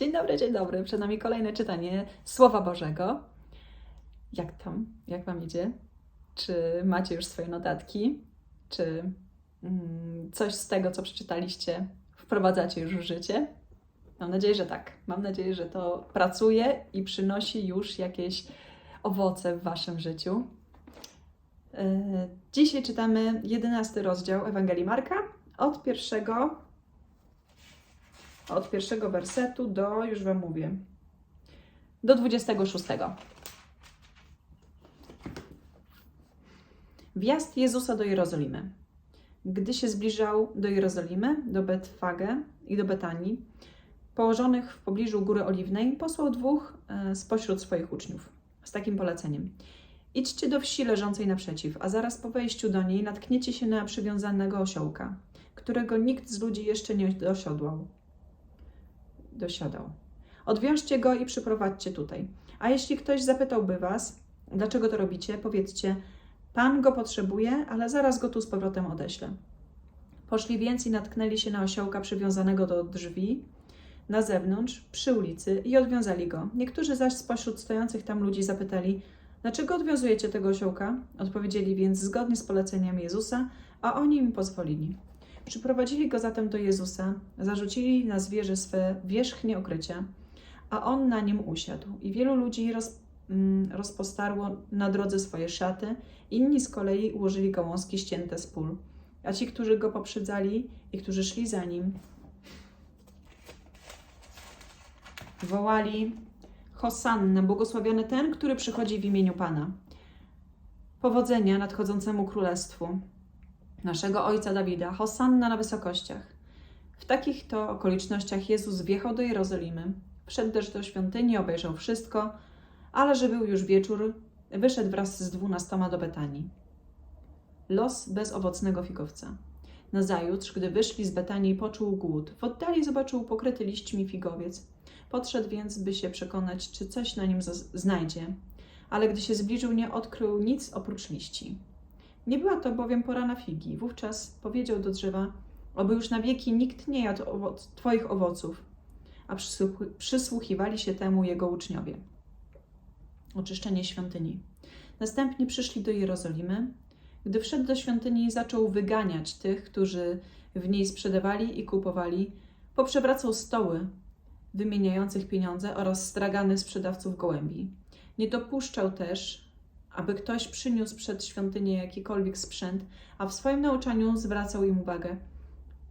Dzień dobry, dzień dobry. Przed nami kolejne czytanie Słowa Bożego. Jak tam? Jak Wam idzie? Czy macie już swoje notatki? Czy mm, coś z tego, co przeczytaliście, wprowadzacie już w życie? Mam nadzieję, że tak. Mam nadzieję, że to pracuje i przynosi już jakieś owoce w Waszym życiu. Yy, Dzisiaj czytamy jedenasty rozdział Ewangelii Marka od pierwszego od pierwszego wersetu do, już Wam mówię, do 26. Wjazd Jezusa do Jerozolimy. Gdy się zbliżał do Jerozolimy, do Betfage i do Betanii, położonych w pobliżu Góry Oliwnej, posłał dwóch e, spośród swoich uczniów z takim poleceniem. Idźcie do wsi leżącej naprzeciw, a zaraz po wejściu do niej natkniecie się na przywiązanego osiołka, którego nikt z ludzi jeszcze nie dosiodłał dosiadał. Odwiążcie go i przyprowadźcie tutaj. A jeśli ktoś zapytałby was, dlaczego to robicie, powiedzcie: Pan go potrzebuje, ale zaraz go tu z powrotem odeślę. Poszli więc i natknęli się na osiołka przywiązanego do drzwi na zewnątrz, przy ulicy i odwiązali go. Niektórzy zaś spośród stojących tam ludzi zapytali: Dlaczego odwiązujecie tego osiołka? Odpowiedzieli więc zgodnie z poleceniami Jezusa, a oni im pozwolili. Przyprowadzili go zatem do Jezusa, zarzucili na zwierzę swe wierzchnie okrycia, a on na nim usiadł. I wielu ludzi roz, mm, rozpostarło na drodze swoje szaty, inni z kolei ułożyli gałązki ścięte z pól. A ci, którzy go poprzedzali i którzy szli za nim, wołali Hosanna, błogosławiony ten, który przychodzi w imieniu Pana. Powodzenia nadchodzącemu królestwu naszego ojca Dawida, Hosanna na wysokościach. W takich to okolicznościach Jezus wjechał do Jerozolimy, wszedł też do świątyni, obejrzał wszystko, ale że był już wieczór, wyszedł wraz z dwunastoma do Betanii. Los bezowocnego figowca. Nazajutrz, gdy wyszli z Betanii, poczuł głód. W oddali zobaczył pokryty liśćmi figowiec. Podszedł więc, by się przekonać, czy coś na nim znajdzie, ale gdy się zbliżył, nie odkrył nic oprócz liści. Nie była to bowiem pora na figi. Wówczas powiedział do drzewa, oby już na wieki nikt nie jadł owoc, Twoich owoców. A przysłuch przysłuchiwali się temu jego uczniowie. Oczyszczenie świątyni. Następnie przyszli do Jerozolimy. Gdy wszedł do świątyni, zaczął wyganiać tych, którzy w niej sprzedawali i kupowali, poprzewracał stoły wymieniających pieniądze oraz stragany sprzedawców gołębi. Nie dopuszczał też, aby ktoś przyniósł przed świątynię jakikolwiek sprzęt, a w swoim nauczaniu zwracał im uwagę.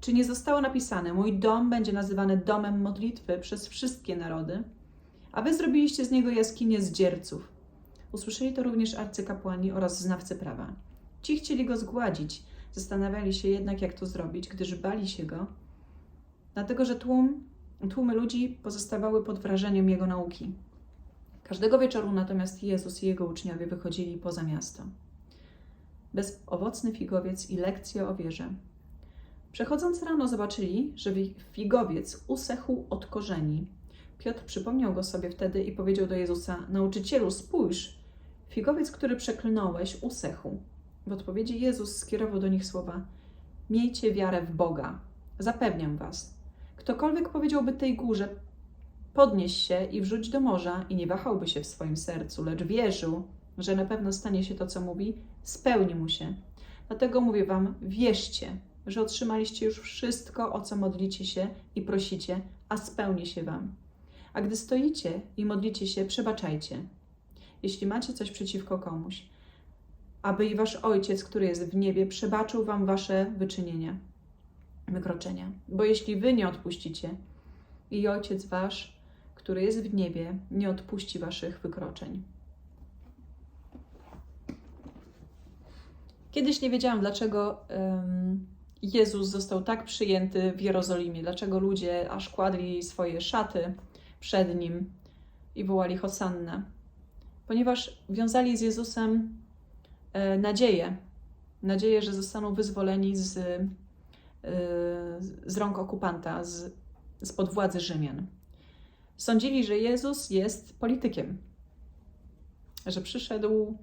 Czy nie zostało napisane: Mój dom będzie nazywany domem modlitwy przez wszystkie narody? A wy zrobiliście z niego jaskinię zdzierców. Usłyszeli to również arcykapłani oraz znawcy prawa. Ci chcieli go zgładzić, zastanawiali się jednak, jak to zrobić, gdyż bali się go, dlatego że tłum, tłumy ludzi pozostawały pod wrażeniem jego nauki. Każdego wieczoru natomiast Jezus i jego uczniowie wychodzili poza miasto. Bezowocny figowiec i lekcje o wierze. Przechodząc rano zobaczyli, że figowiec usechł od korzeni. Piotr przypomniał go sobie wtedy i powiedział do Jezusa: Nauczycielu, spójrz, figowiec, który przeklnąłeś, usechł. W odpowiedzi Jezus skierował do nich słowa: Miejcie wiarę w Boga. Zapewniam was. Ktokolwiek powiedziałby tej górze, podnieś się i wrzuć do morza, i nie wahałby się w swoim sercu, lecz wierzył, że na pewno stanie się to, co mówi, spełni mu się. Dlatego mówię wam, wierzcie, że otrzymaliście już wszystko, o co modlicie się i prosicie, a spełni się wam. A gdy stoicie i modlicie się, przebaczajcie, jeśli macie coś przeciwko komuś, aby i wasz Ojciec, który jest w niebie, przebaczył wam wasze wyczynienia, wykroczenia. Bo jeśli wy nie odpuścicie, i Ojciec wasz, który jest w niebie, nie odpuści waszych wykroczeń. Kiedyś nie wiedziałam, dlaczego um, Jezus został tak przyjęty w Jerozolimie, dlaczego ludzie aż kładli swoje szaty przed nim i wołali Hosannę. Ponieważ wiązali z Jezusem e, nadzieję, nadzieję, że zostaną wyzwoleni z, e, z rąk okupanta, z, spod władzy Rzymian. Sądzili, że Jezus jest politykiem, że przyszedł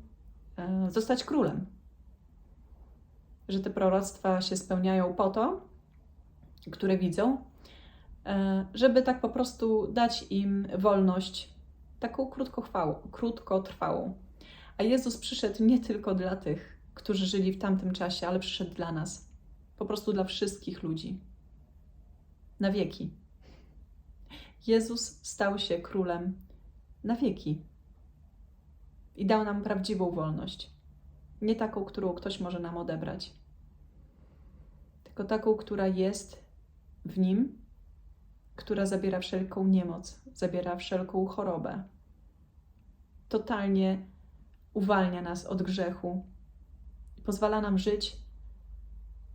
e, zostać królem, że te proroctwa się spełniają po to, które widzą, e, żeby tak po prostu dać im wolność, taką krótkochwałą- krótkotrwałą. A Jezus przyszedł nie tylko dla tych, którzy żyli w tamtym czasie, ale przyszedł dla nas. Po prostu dla wszystkich ludzi. Na wieki. Jezus stał się królem na wieki. I dał nam prawdziwą wolność. Nie taką, którą ktoś może nam odebrać, tylko taką, która jest w nim, która zabiera wszelką niemoc, zabiera wszelką chorobę. Totalnie uwalnia nas od grzechu pozwala nam żyć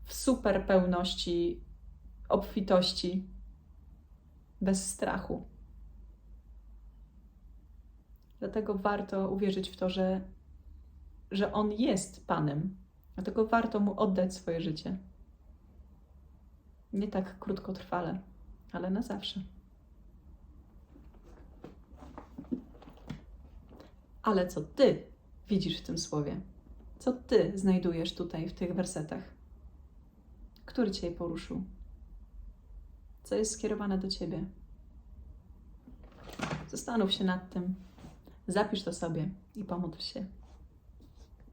w super pełności, obfitości, bez strachu. Dlatego warto uwierzyć w to, że, że On jest Panem. Dlatego warto Mu oddać swoje życie. Nie tak krótkotrwale, ale na zawsze. Ale co Ty widzisz w tym słowie? Co Ty znajdujesz tutaj w tych wersetach? Który Cię poruszył? Co jest skierowane do Ciebie? Zastanów się nad tym, zapisz to sobie i pomódl się.